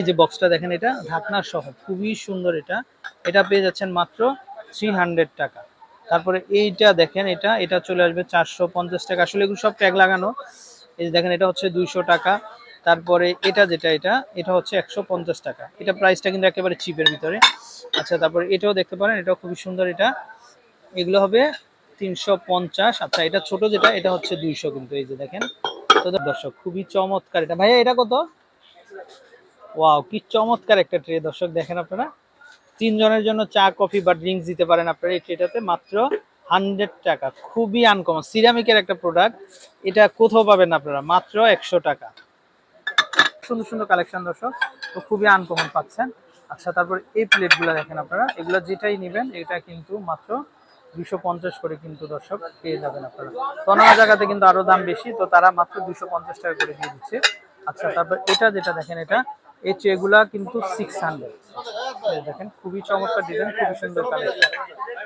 এই যে বক্সটা দেখেন এটা, ঢাকনা সহ, খুবই সুন্দর এটা। এটা পেয়ে যাচ্ছেন মাত্র থ্রি টাকা। তারপরে এইটা দেখেন এটা এটা চলে আসবে চারশো পঞ্চাশ টাকা। আসলে এগুলো সব ট্যাগ লাগানো। এই যে দেখেন এটা হচ্ছে দুইশো টাকা। তারপরে এটা যেটা এটা এটা হচ্ছে একশো পঞ্চাশ টাকা। এটা প্রাইসটা কিন্তু একেবারে চিপের ভিতরে। আচ্ছা তারপরে এটাও দেখতে পারেন, এটাও খুবই সুন্দর এটা। এগুলো হবে তিনশো পঞ্চাশ। আচ্ছা এটা ছোট যেটা, এটা হচ্ছে দুইশো কিন্তু, এই যে দেখেন। তো দর্শক, খুবই চমৎকার এটা। ভাইয়া, এটা কত? ওয়াও কি চমৎকার একটা ট্রে দর্শক, দেখেন আপনারা, তিনজনের জন্য চা, কফি বা ড্রিঙ্কস দিতে পারেন আপনারা এই ট্রেটাতে মাত্র হান্ড্রেড টাকা। খুবই আনকমন সিরামিকের একটা প্রোডাক্ট এটা কোথাও পাবেন আপনারা? মাত্র একশো টাকা। সুন্দর সুন্দর কালেকশন দর্শক। তো খুবই আনকমন পাচ্ছেন। আচ্ছা তারপর এই প্লেটগুলো দেখেন আপনারা। এগুলো যেটাই নেবেন, এটা কিন্তু মাত্র দুশো পঞ্চাশ করে কিন্তু, দর্শক, পেয়ে যাবেন আপনারা। তো অন্য জায়গাতে কিন্তু আরও দাম বেশি, তো তারা মাত্র দুশো টাকা করে দিয়ে দিচ্ছে। আচ্ছা তারপর এটা যেটা দেখেন, এটা এই ট্রেগুলা কিন্তু সিক্স হান্ড্রেড দেখেন, খুবই চমৎকার ডিজাইন খুবই সুন্দর কালেকশন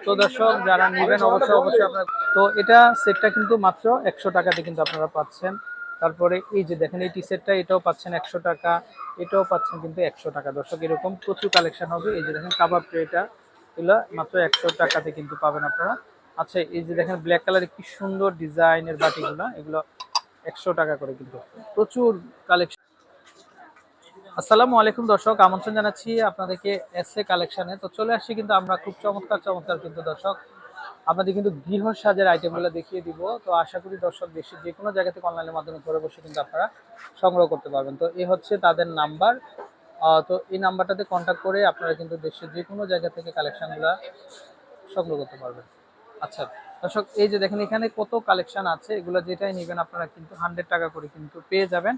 তো দর্শক, যারা নেবেন অবশ্যই অবশ্যই আপনার তো এটা সেটটা কিন্তু মাত্র একশো টাকাতে কিন্তু আপনারা পাচ্ছেন। তারপরে এই যে দেখেন, এই টি সেটটা এটাও পাচ্ছেন একশো টাকা। এটাও পাচ্ছেন কিন্তু একশো টাকা। দর্শক, এরকম প্রচুর কালেকশন হবে। এই যে দেখেন কাবাব ট্রেটা এগুলো মাত্র একশো টাকাতে কিন্তু পাবেন আপনারা। আচ্ছা এই যে দেখেন ব্ল্যাক কালারের কি সুন্দর ডিজাইনের বাটিগুলো। এগুলো একশো টাকা করে কিন্তু। প্রচুর কালেকশন আসসালামু আলাইকুম দর্শক, আমন্ত্রণ জানাচ্ছি আপনাদেরকে এস এ। কালেকশনে তো চলে আসছি কিন্তু আমরা খুব চমৎকার চমৎকার কিন্তু দর্শক, আপনাদের কিন্তু গৃহ সাজের আইটেমগুলো দেখিয়ে দিব। তো আশা করি দর্শক দেশে যে কোনো জায়গা থেকে অনলাইনের মাধ্যমে ঘরে বসে কিন্তু আপনারা সংগ্রহ করতে পারবেন। তো এ হচ্ছে তাদের নাম্বার তো এই নাম্বারটাতে কন্ট্যাক্ট করে আপনারা কিন্তু দেশের যে কোনো জায়গা থেকে কালেকশানগুলো সংগ্রহ করতে পারবেন। আচ্ছা দর্শক, এই যে দেখেন এখানে কত কালেকশান আছে, এগুলো যেটাই নেবেন আপনারা কিন্তু হান্ড্রেড টাকা করে কিন্তু পেয়ে যাবেন।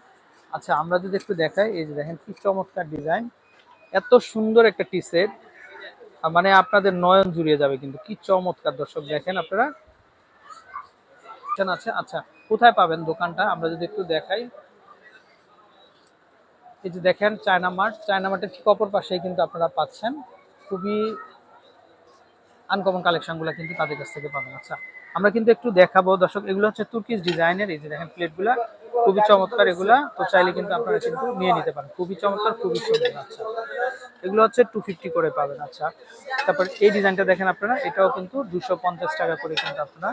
আচ্ছা আমরা যদি একটু দেখাই, এই যে দেখেন কি চমৎকার ডিজাইন। এত সুন্দর একটা টি সেট মানে আপনাদের নয়ন জুড়িয়ে যাবে কিন্তু, কি চমৎকার দর্শক, দেখেন আপনারা। আছে আচ্ছা কোথায় পাবেন দোকানটা? আমরা যদি একটু দেখাই। এই যে দেখেন, চায়না মার্ট। চায়না মার্টের ঠিক অপর পাশেই কিন্তু আপনারা পাচ্ছেন। খুবই আনকমন কালেকশনগুলো কিন্তু তাদের কাছ থেকে পাবেন। আচ্ছা আমরা কিন্তু একটু দেখাবো। দর্শক এগুলো হচ্ছে তুর্কিশ ডিজাইনের। এই যে দেখেন প্লেটগুলা খুবই চমৎকার এগুলা। তো চাইলে কিন্তু আপনারা কিন্তু নিয়ে নিতে পারেন। খুবই চমৎকার খুবই সুন্দর। আচ্ছা এগুলো হচ্ছে টু ফিফটি করে পাবেন। আচ্ছা তারপর এই ডিজাইনটা দেখেন আপনারা। এটাও কিন্তু দুশো পঞ্চাশ টাকা করে কিন্তু আপনারা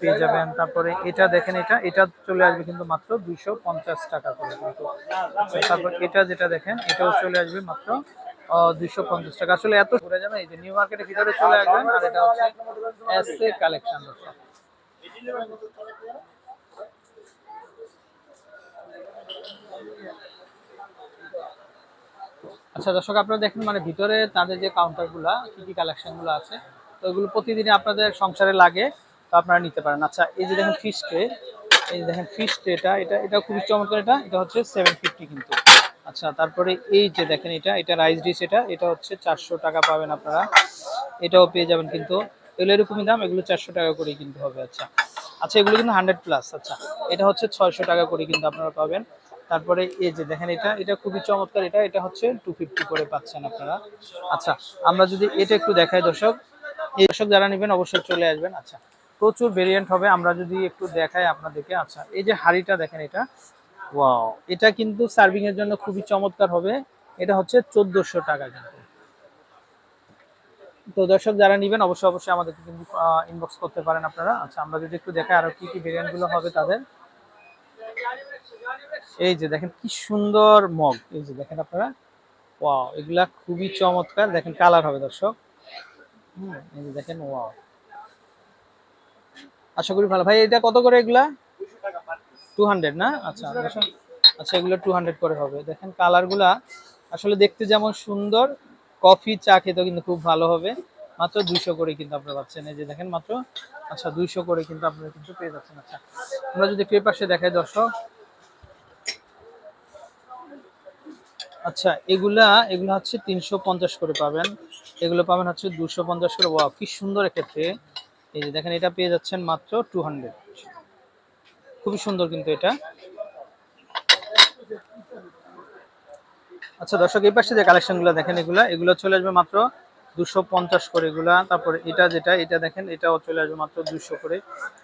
পেয়ে যাবেন। তারপরে এটা দেখেন এটা এটা চলে আসবে কিন্তু মাত্র দুইশো পঞ্চাশ টাকা করে কিন্তু। আচ্ছা, তারপর এটা যেটা দেখেন এটাও চলে আসবে মাত্র দুইশো পঞ্চাশ টাকা। আসলে এত ঘুরে যাবে, এই যে নিউ মার্কেটের ভিতরে চলে আসবেন, আর এটা হচ্ছে কালেকশন আচ্ছা দর্শক, আপনারা দেখেন মানে ভিতরে তাদের যে কাউন্টারগুলা কি কি কালেকশনগুলো আছে, তো এগুলো প্রতিদিনই আপনাদের সংসারে লাগে, তো আপনারা নিতে পারেন। আচ্ছা এই যে দেখেন ফিশ ট্রে এই যে দেখেন ফিশ ট্রেটা এটা এটা খুবই চমৎকার, এটা এটা হচ্ছে সেভেন ফিফটি কিন্তু। আচ্ছা তারপরে এই যে দেখেন এটা এটা রাইস ডিশ এটা এটা হচ্ছে চারশো টাকা পাবেন আপনারা। এটাও পেয়ে যাবেন কিন্তু, এগুলো এরকমই দাম, এগুলো চারশো টাকা করে কিনতে হবে আচ্ছা। আচ্ছা এগুলো কিন্তু হান্ড্রেড প্লাস আচ্ছা। এটা হচ্ছে ছয়শো টাকা করে কিন্তু আপনারা পাবেন। তারপরে এই যে দেখেন এটা এটা খুবই চমৎকার, এটা এটা হচ্ছে টু ফিফটি করে পাচ্ছেন আপনারা। আচ্ছা আমরা যদি এটা একটু দেখাই দর্শক, এই দর্শক যারা নেবেন অবশ্যই চলে আসবেন আচ্ছা। প্রচুর ভেরিয়েন্ট হবে, আমরা যদি একটু দেখাই আপনাদেরকে আচ্ছা। এই যে হাড়িটা দেখেন এটা ওয়াও এটা কিন্তু সার্ভিং এর জন্য খুবই চমৎকার হবে। এটা হচ্ছে চোদ্দশো টাকা কিন্তু। তো দর্শক, যারা নেবেন, অবশ্যই অবশ্যই আমাদেরকে কিন্তু ইনবক্স করতে পারেন আপনারা। আচ্ছা আমরা যদি একটু দেখাই আরও কি কি ভেরিয়েন্টগুলো হবে তাদের। এই যে দেখেন, কি সুন্দর মগ। এই যে দেখেন আপনারা। ওয়াও এগুলা খুবই চমৎকার। দেখেন কালার হবে দর্শক। হুম, এই যে দেখেন ওয়াও আশা করি ভালো। ভাই, এটা কত করে এগুলা? টু হান্ড্রেড না? আচ্ছা দর্শক, আচ্ছা এগুলো টু হান্ড্রেড করে হবে। দেখেন কালারগুলা আসলে দেখতে যেমন সুন্দর কফি চা খেতেও কিন্তু খুব ভালো হবে। মাত্র দুইশো করে কিন্তু আপনারা পাচ্ছেন। এই যে দেখেন মাত্র আচ্ছা দুইশো করে কিন্তু আপনারা কিন্তু পেয়ে যাচ্ছেন। আচ্ছা আমরা যদি একটু পাশে দেখাই দর্শক। আচ্ছা এগুলা এগুলো হচ্ছে তিনশো পঞ্চাশ করে পাবেন। এগুলো পাবেন হচ্ছে দুশো পঞ্চাশ করে। ওয়া কি সুন্দর ক্ষেত্রে এই যে দেখেন এটা পেয়ে যাচ্ছেন মাত্র টু হান্ড্রেড খুবই সুন্দর কিন্তু এটা। আচ্ছা দর্শক, এই পাশে যে কালেকশন কালেকশনগুলো দেখেন এগুলা, এগুলো চলে আসবে মাত্র দুশো পঞ্চাশ করে এগুলা। তারপরে এটা যেটা, এটা দেখেন, এটাও চলে আসবে মাত্র দুশো করে।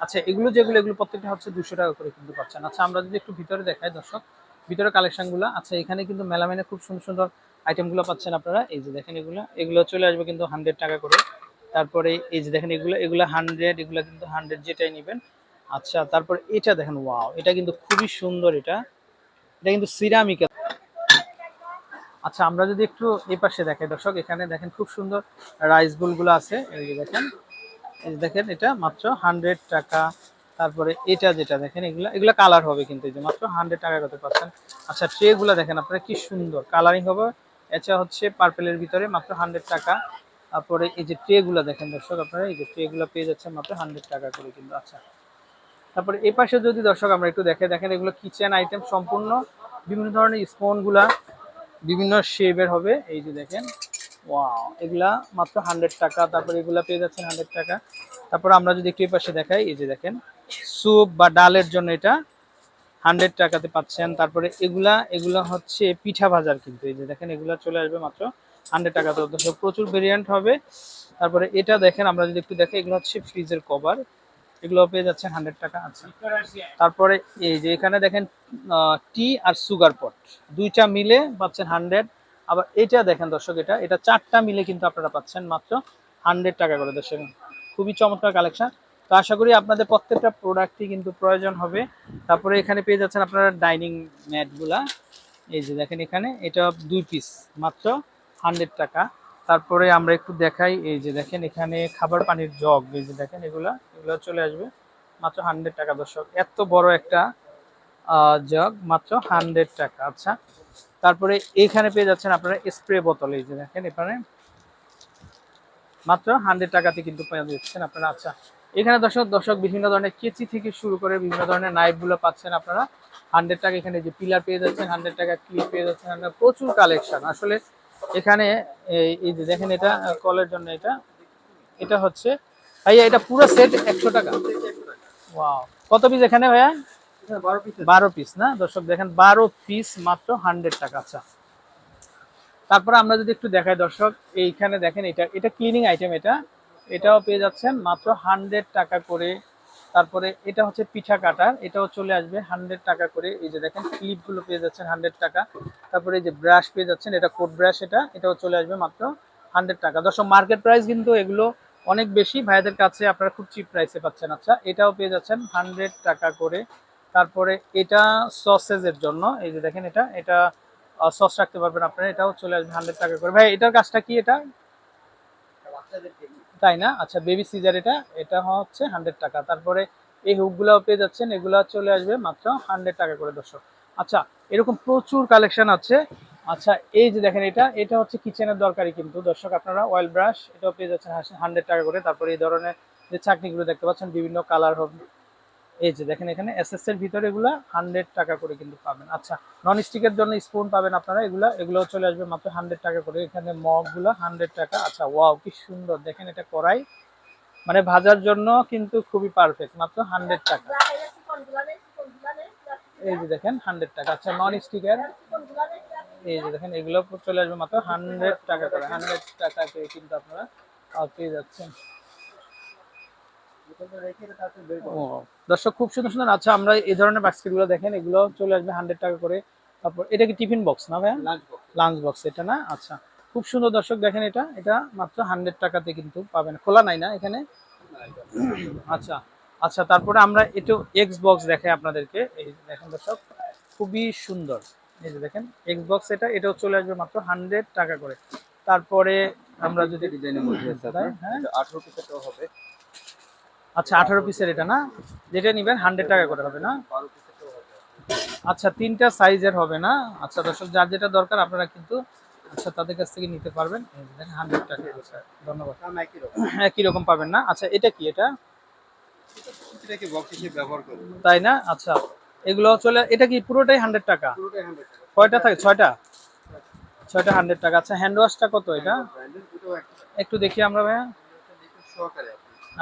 আচ্ছা এগুলো যেগুলো, এগুলো প্রত্যেকটা হচ্ছে দুশো টাকা করে কিন্তু পাচ্ছেন। আচ্ছা আমরা যদি একটু ভিতরে দেখাই, দর্শক, ভিতরে কালেকশনগুলো আচ্ছা এখানে কিন্তু মেলামেনে খুব সুন্দর সুন্দর আইটেমগুলো পাচ্ছেন আপনারা। এই যে দেখেন এগুলো এগুলো চলে আসবে কিন্তু হান্ড্রেড টাকা করে। তারপরে এই যে দেখেন এগুলো এগুলো হান্ড্রেড এগুলো কিন্তু হান্ড্রেড যেটাই নেবেন আচ্ছা তারপর এটা দেখেন, ওয়াও, এটা কিন্তু খুবই সুন্দর এটা। এটা কিন্তু সিরামিক। আচ্ছা আমরা যদি একটু এই পাশে দেখাই, দর্শক, এখানে দেখেন খুব সুন্দর রাইসগুলো আছে। এই যে দেখেন, এই যে দেখেন এটা মাত্র হান্ড্রেড টাকা। তারপরে এটা যেটা দেখেন, এগুলা এগুলা কালার হবে কিন্তু এই যে মাত্র হান্ড্রেড টাকা করতে পারছেন আচ্ছা ট্রে গুলা দেখেন আপনারা, কি সুন্দর কালারিং হবে। এটা হচ্ছে পার্পেলের ভিতরে মাত্র হান্ড্রেড টাকা। তারপরে এই যে ট্রে গুলা দেখেন, দর্শক, আপনারা এই যে ট্রে গুলা পেয়ে যাচ্ছেন মাত্র হান্ড্রেড টাকা করে কিন্তু। আচ্ছা তারপরে এই পাশে যদি দর্শক আমরা একটু দেখে দেখেন, এগুলো কিচেন আইটেম সম্পূর্ণ। বিভিন্ন ধরনের স্পুনগুলা, বিভিন্ন শেপের হবে। এই যে দেখেন ওয়াও এগুলা মাত্র হান্ড্রেড টাকা। তারপরে এগুলা পেয়ে যাচ্ছেন হান্ড্রেড টাকা। তারপর আমরা যদি একটু এই পাশে দেখাই, এই যে দেখেন স্যুপ বা ডালের জন্য এটা হান্ড্রেড টাকাতে পাচ্ছেন। তারপরে এগুলা এগুলা হচ্ছে পিঠা ভাজার কিন্তু। এই যে দেখেন, এগুলা চলে আসবে মাত্র হান্ড্রেড টাকা। তো প্রচুর ভেরিয়েন্ট হবে। তারপরে এটা দেখেন, আমরা যদি একটু দেখি, এগুলো হচ্ছে ফ্রিজের কভার এগুলো পেয়ে যাচ্ছেন হান্ড্রেড টাকা আচ্ছা তারপরে এই যে এখানে দেখেন টি আর সুগার পট দুইটা মিলে পাচ্ছেন হান্ড্রেড আবার এটা দেখেন দর্শক, এটা এটা চারটা মিলে কিন্তু আপনারা পাচ্ছেন মাত্র হান্ড্রেড টাকা করে দর্শক। খুবই চমৎকার কালেকশন তো আশা করি আপনাদের প্রত্যেকটা প্রোডাক্টই কিন্তু প্রয়োজন হবে। তারপরে এখানে পেয়ে যাচ্ছেন আপনারা ডাইনিং ম্যাটগুলা এই যে দেখেন এখানে, এটা দুই পিস মাত্র হান্ড্রেড টাকা। তারপরে আমরা একটু দেখাই, এই যে দেখেন এখানে খাবার পানির জগ, এই যে দেখেন এগুলা, এগুলো চলে আসবে। মাত্র হান্ড্রেড টাকা দর্শক, এত বড় একটা জগ, মাত্র হান্ড্রেড টাকা। আচ্ছা তারপরে এখানে পেয়ে যাচ্ছেন আপনারা স্প্রে বোতল এই যে দেখেন এখানে। মাত্র হান্ড্রেড টাকাতে কিন্তু পেয়ে যাচ্ছেন আপনারা। আচ্ছা এখানে দর্শক দর্শক বিভিন্ন ধরনের কেচি থেকে শুরু করে বিভিন্ন ধরনের নাইফগুলো পাচ্ছেন আপনারা। হান্ড্রেড টাকা এখানে যে পিলার পেয়ে যাচ্ছেন হান্ড্রেড টাকা ক্লিপ পেয়ে যাচ্ছেন আপনারা। প্রচুর কালেকশন আসলে এখানে এই যে দেখেন এটা কলের জন্য এটা। এটা হচ্ছে ভাইয়া এটা পুরো সেট একশো টাকা। ওয়াও কত পিস এখানে ভাইয়া? বারো পিস না? দর্শক দেখেন বারো পিস মাত্র হান্ড্রেড টাকা আচ্ছা। তারপরে আমরা যদি একটু দেখাই দর্শক এইখানে দেখেন এটা এটা ক্লিনিং আইটেম এটা। এটাও পেয়ে যাচ্ছেন মাত্র হান্ড্রেড টাকা করে তারপরে এটা হচ্ছে পিঠা কাটার, এটাও চলে আসবে হান্ড্রেড টাকা করে। এই যে দেখেন ক্লিপগুলো পেয়ে যাচ্ছেন হান্ড্রেড টাকা। তারপরে এই যে ব্রাশ পেয়ে যাচ্ছেন, এটা কোট ব্রাশ এটা, এটাও চলে আসবে মাত্র হান্ড্রেড টাকা। দর্শক মার্কেট প্রাইস কিন্তু এগুলো অনেক বেশি। ভাইদের কাছে আপনারা খুব চিপ প্রাইসে পাচ্ছেন। আচ্ছা এটাও পেয়ে যাচ্ছেন হান্ড্রেড টাকা করে। তারপরে এটা সসেজের জন্য, এই যে দেখেন এটা এটা সস রাখতে পারবেন আপনারা, এটাও চলে আসবে হান্ড্রেড টাকা করে। ভাই, এটার কাজটা কি এটা? তাই না? আচ্ছা বেবি সিজার এটা এটা হচ্ছে হান্ড্রেড টাকা। তারপরে এই হুকগুলাও পেয়ে যাচ্ছেন, এগুলো চলে আসবে মাত্র হান্ড্রেড টাকা করে দর্শক। আচ্ছা এরকম প্রচুর কালেকশন আছে। আচ্ছা এই যে দেখেন এটা এটা হচ্ছে কিচেনের দরকারি কিন্তু। দর্শক, আপনারা অয়েল ব্রাশ এটাও পেয়ে যাচ্ছেন হান্ড্রেড টাকা করে। তারপরে এই ধরনের যে চাকনিগুলো দেখতে পাচ্ছেন, বিভিন্ন কালার হবে এই যে দেখেন এখানে এস এর ভিতরে এগুলা হান্ড্রেড টাকা করে কিন্তু পাবেন। আচ্ছা নন স্টিকের জন্য স্পুন পাবেন আপনারা, এগুলা এগুলো চলে আসবে মাত্র হান্ড্রেড টাকা করে। এখানে মগগুলো হান্ড্রেড টাকা। আচ্ছা ওয়াও কি সুন্দর। দেখেন এটা করাই মানে ভাজার জন্য কিন্তু খুবই পারফেক্ট মাত্র হান্ড্রেড টাকা। এই যে দেখেন হান্ড্রেড টাকা। আচ্ছা নন স্টিকের এই যে দেখেন এগুলো চলে আসবে মাত্র হান্ড্রেড টাকা করে। হান্ড্রেড টাকা করে কিন্তু আপনারা পেয়ে যাচ্ছেন। দর্শক খুব সুন্দর সুন্দর আচ্ছা আমরা এই ধরনের বাস্কেটগুলো দেখেন এগুলো চলে আসবে হান্ড্রেড টাকা করে। তারপর এটা কি টিফিন বক্স না ভাইয়া? লাঞ্চ বক্স এটা না? আচ্ছা খুব সুন্দর দর্শক দেখেন এটা। এটা মাত্র হান্ড্রেড টাকাতে কিন্তু পাবেন। খোলা নাই না এখানে? আচ্ছা আচ্ছা তারপরে আমরা একটু এক্স বক্স দেখাই আপনাদেরকে। এই দেখেন দর্শক খুবই সুন্দর। এই যে দেখেন এক্স বক্স এটা এটাও চলে আসবে মাত্র হান্ড্রেড টাকা করে। তারপরে আমরা যদি ডিজাইনের মধ্যে হ্যাঁ? 18 পিসেরটাও হবে। আচ্ছা আঠারো পিসের এটা না? যেটা নিবেন হান্ড্রেড টাকা করে হবে না? 12 পিসেরটাও হবে আচ্ছা তিনটা সাইজের হবে না? আচ্ছা দর্শক যার যেটা দরকার আপনারা কিন্তু আচ্ছা তাদের কাছ থেকে নিতে পারবেন। হান্ড্রেড টাকা ধন্যবাদ। একই রকম। পাবেন না? আচ্ছা এটা কি এটা? তাই না? আচ্ছা এগুলো চলে এটা কি পুরোটাই হান্ড্রেড টাকা? পুরোটাই 100 কয়টা থাকে? ছয়টা? ছয়টা হান্ড্রেড টাকা। আচ্ছা হ্যান্ড ওয়াশটা কত এটা? একটা দেখি আমরা ভাইয়া।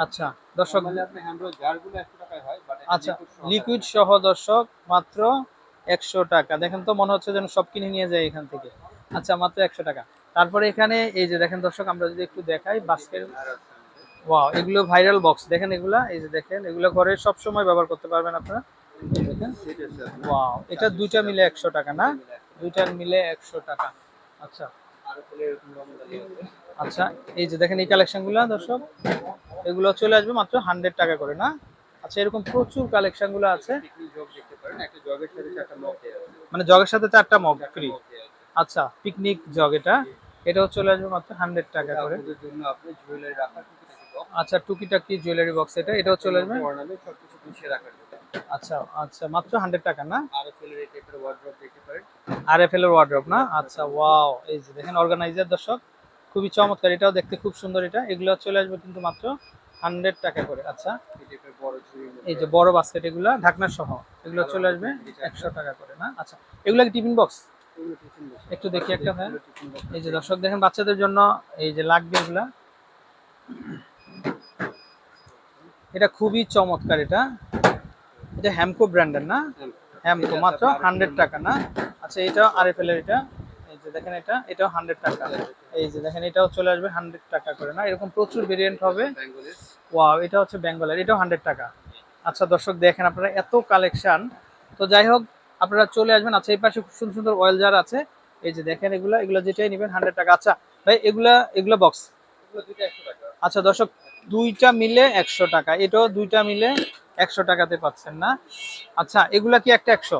আচ্ছা দর্শক নরমালি আপনি হ্যান্ড ওয়াশ জারগুলো 100 টাকায় বাট আচ্ছা লিকুইড সহ দর্শক মাত্র একশো টাকা। দেখেন তো মনে হচ্ছে যেন সব কিনে নিয়ে যায় এখান থেকে। আচ্ছা মাত্র একশো টাকা। তারপরে এখানে এই যে দেখেন দর্শক আমরা যদি একটু দেখাই বাস্কেট ওয়াও এগুলো ভাইরাল বক্স দেখেন এগুলা এই যে দেখেন এগুলো ঘরে সব সময় ব্যবহার করতে পারবেন আপনার। ওয়াও এটা দুইটা মিলে একশো টাকা না? দুইটা মিলে একশো টাকা। আচ্ছা। আচ্ছা এই যে দেখেন এই কালেকশনগুলো দর্শক এগুলো চলে আসবে মাত্র হান্ড্রেড টাকা করে না? আচ্ছা এরকম প্রচুর কালেকশনগুলো আছে। মানে জগের সাথে চারটা মগ ফ্রি আচ্ছা পিকনিক জগ এটা এটাও চলে আসবে মাত্র হান্ড্রেড টাকা করে। আচ্ছা টুকিটাকি জুয়েলারি বক্স এটা এটাও চলে আসবে। আচ্ছা আচ্ছা মাত্র হান্ড্রেড টাকা না? আর এফ এল এর ওয়ার্ড্রপ না? আচ্ছা ওয়াও এই যে দেখেন অর্গানাইজার দর্শক। খুবই চমৎকার এটাও দেখতে খুব সুন্দর এটা। এগুলো চলে আসবে কিন্তু মাত্র হান্ড্রেড টাকা করে। আচ্ছা এই যে বড় বাস্কেট এগুলো ঢাকনা সহ এগুলো চলে আসবে একশো টাকা করে না? আচ্ছা এগুলো কি টিফিন বক্স? একটু দেখি একটা হ্যাঁ এই যে দর্শক দেখেন বাচ্চাদের জন্য এই যে লাগবে এগুলা। এটা খুবই চমৎকার এটা। এটা হ্যামকো ব্র্যান্ডের না? হ্যামকো মাত্র হান্ড্রেড টাকা না? আচ্ছা এটা আর এফ এল এটা। যে দেখেন এটা এটাও হান্ড্রেড টাকা। এই যে দেখেন এটাও চলে আসবে হান্ড্রেড টাকা করে না? এরকম প্রচুর ভেরিয়েন্ট হবে। ওয়াও এটা হচ্ছে বেঙ্গলের এটাও হান্ড্রেড টাকা। আচ্ছা দর্শক দেখেন আপনারা এত কালেকশন তো যাই হোক আপনারা চলে আসবেন। আচ্ছা এই পাশে খুব সুন্দর সুন্দর অয়েল জার আছে। এই যে দেখেন এগুলা এগুলো যেটাই নেবেন হান্ড্রেড টাকা। আচ্ছা ভাই এগুলা এগুলো বক্স এগুলো একশো টাকা। আচ্ছা দর্শক দুইটা মিলে একশো টাকা। এটাও দুইটা মিলে একশো টাকাতে পাচ্ছেন না? আচ্ছা এগুলা কি একটা একশো।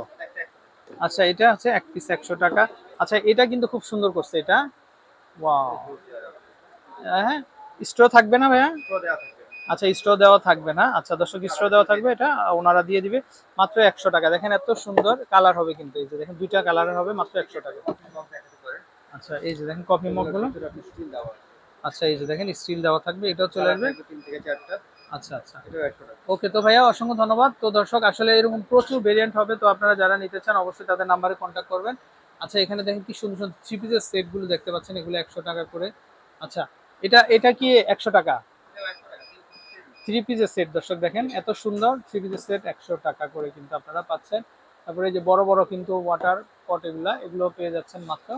আচ্ছা এটা হচ্ছে এক পিস একশো টাকা। আচ্ছা এটা কিন্তু খুব সুন্দর করছে এটা। ওয়াও হ্যাঁ স্ট্র থাকবে না ভাইয়া? আচ্ছা স্ট্র দেওয়া থাকবে না। আচ্ছা দর্শক স্ট্র দেওয়া থাকবে এটা ওনারা দিয়ে দিবে মাত্র একশো টাকা। দেখেন এত সুন্দর কালার হবে কিন্তু এই যে দেখেন দুইটা কালারের হবে মাত্র একশো টাকা। আচ্ছা এই যে দেখেন কফি মগগুলো আচ্ছা এই যে দেখেন স্টিল দেওয়া থাকবে এটাও চলে আসবে। তিন থেকে চারটা আচ্ছা আচ্ছা। ওকে তো ভাইয়া অসংখ্য ধন্যবাদ। তো দর্শক আসলে এরকম প্রচুর ভেরিয়েন্ট হবে তো আপনারা যারা নিতে চান অবশ্যই তাদের নাম্বারে কন্ট্যাক্ট করবেন। আচ্ছা এখানে দেখেন কি সুন্দর সুন্দর থ্রি পিসের সেটগুলো দেখতে পাচ্ছেন, এগুলো একশো টাকা করে। আচ্ছা এটা এটা কি একশো টাকা? থ্রি পিসের সেট দর্শক দেখেন, এত সুন্দর থ্রি পিসের সেট একশো টাকা করে কিন্তু আপনারা পাচ্ছেন। তারপরে যে বড় বড় কিন্তু ওয়াটার পট এগুলা এগুলো পেয়ে যাচ্ছেন মাত্র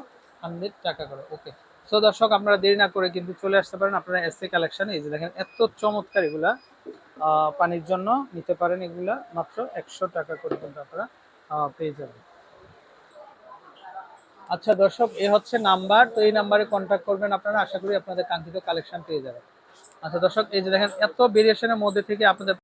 হান্ড্রেড টাকা করে। ওকে তো দর্শক, আপনারা দেরি না করে কিন্তু চলে আসতে পারেন আপনারা এসে কালেকশন এই যে দেখেন, এত চমৎকার এগুলা পানির জন্য নিতে পারেন এগুলা, মাত্র একশো টাকা করে কিন্তু আপনারা পেয়ে যাবেন। আচ্ছা দর্শক, এ হচ্ছে নাম্বার। তো এই নাম্বারে কন্ট্যাক্ট করবেন আপনারা। আশা করি আপনাদের কাঙ্ক্ষিত কালেকশন পেয়ে যাবেন। আচ্ছা দর্শক, এই যে দেখেন, এত ভেরিয়েশনের মধ্যে থেকে আপনাদের